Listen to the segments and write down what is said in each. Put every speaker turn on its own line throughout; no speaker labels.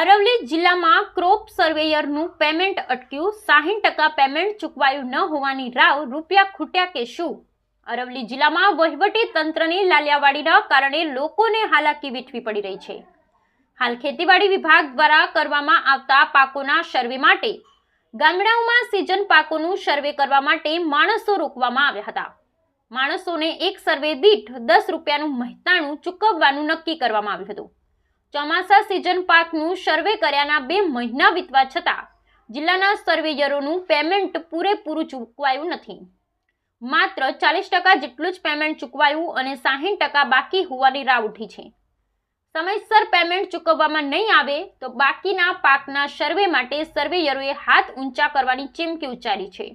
અરવલ્લી જિલ્લામાં crop સર્વેયરનું payment અટક્યું. સાહીઠ ટકા પેમેન્ટ ચૂકવાયું ન હોવાની રાવ રૂપિયા ખૂટ્યા કે શું? અરવલ્લી જિલ્લામાં વહીવટી તંત્રની લાલિયાવાડીના કારણે લોકોને હાલાકી વેઠવી પડી રહી છે. હાલ ખેતીવાડી વિભાગ દ્વારા કરવામાં આવતા પાકોના સર્વે માટે, ગામડાઓમાં સિઝન પાકોનું સર્વે કરવા માટે માણસો રોકવામાં આવ્યા હતા. માણસોને એક સર્વે દીઠ દસ રૂપિયાનું મહેતાણું ચૂકવવાનું નક્કી કરવામાં આવ્યું હતું. ચોમાસા સિઝન પાકનું સર્વે કર્યાના બે મહિના વીતવા છતાં જિલ્લાના સર્વેયરોનું પેમેન્ટ પૂરેપૂરું ચૂકવાયું નથી. માત્ર ચાલીસ ટકા જેટલું જ પેમેન્ટ ચૂકવાયું અને સાહીઠ ટકા બાકી હોવાની રાહ ઉઠી છે. સમયસર પેમેન્ટ ચૂકવવામાં નહીં આવે તો બાકીના પાકના સર્વે માટે સર્વેયરોએ હાથ ઊંચા કરવાની ચીમકી ઉચ્ચારી છે.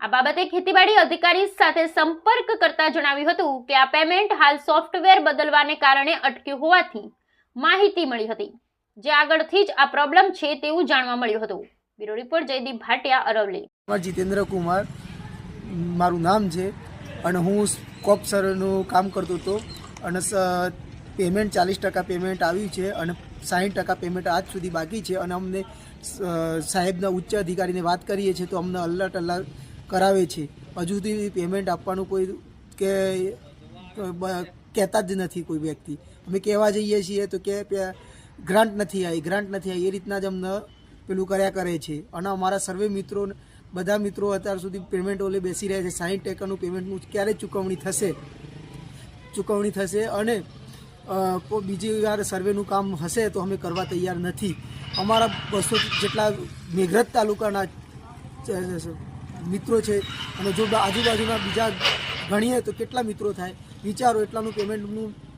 આ બાબતે ખેતીવાડી અધિકારી સાથે સંપર્ક કરતા જણાવ્યું હતું કે આ પેમેન્ટ હાલ સોફ્ટવેર બદલવાને કારણે અટક્યું હોવાથી માહિતી મળી હતી. જે આગળથી જ આ પ્રોબ્લેમ છે તેવું જાણવા મળ્યું હતું. બ્યુરો રિપોર્ટ, જયદીપ ભાટિયા
અરવલી જીતેન્દ્ર કુમાર, મારું નામ છે અને હું કોપ સરનું કામ કરતો હતો અને પેમેન્ટ ચાલીસ ટકા પેમેન્ટ આવ્યું છે અને સાહીઠ ટકા પેમેન્ટ આજ સુધી બાકી છે અને અમને સાહેબના ઉચ્ચ અધિકારીને વાત કરીએ છીએ તો અમને અલર્ટ અલ્લાહ કરાવે છે. હજુ સુધી પેમેન્ટ આપવાનું કોઈ કે કહેતા જ નથી કોઈ વ્યક્તિ. અમે કહેવા જઈએ છીએ તો કે ગ્રાન્ટ નથી આવી ગ્રાન્ટ નથી આવી એ રીતના જ અમને પેલું કર્યા કરે છે. અને અમારા સર્વે મિત્રો બધા મિત્રો અત્યાર સુધી પેમેન્ટ ઓલે બેસી રહ્યા છે. સાહીઠ ટકાનું પેમેન્ટનું ક્યારે ચૂકવણી થશે? ચૂકવણી થશે અને કોઈ બીજી વાર સર્વેનું કામ હશે તો અમે કરવા તૈયાર નથી. અમારા બસો જેટલા મેઘરજ તાલુકાના મિત્રો છે. અને જો આજુબાજુના બીજા ગણીએ તો કેટલા મિત્રો થાય? વિચારો એટલાનું પેમેન્ટનું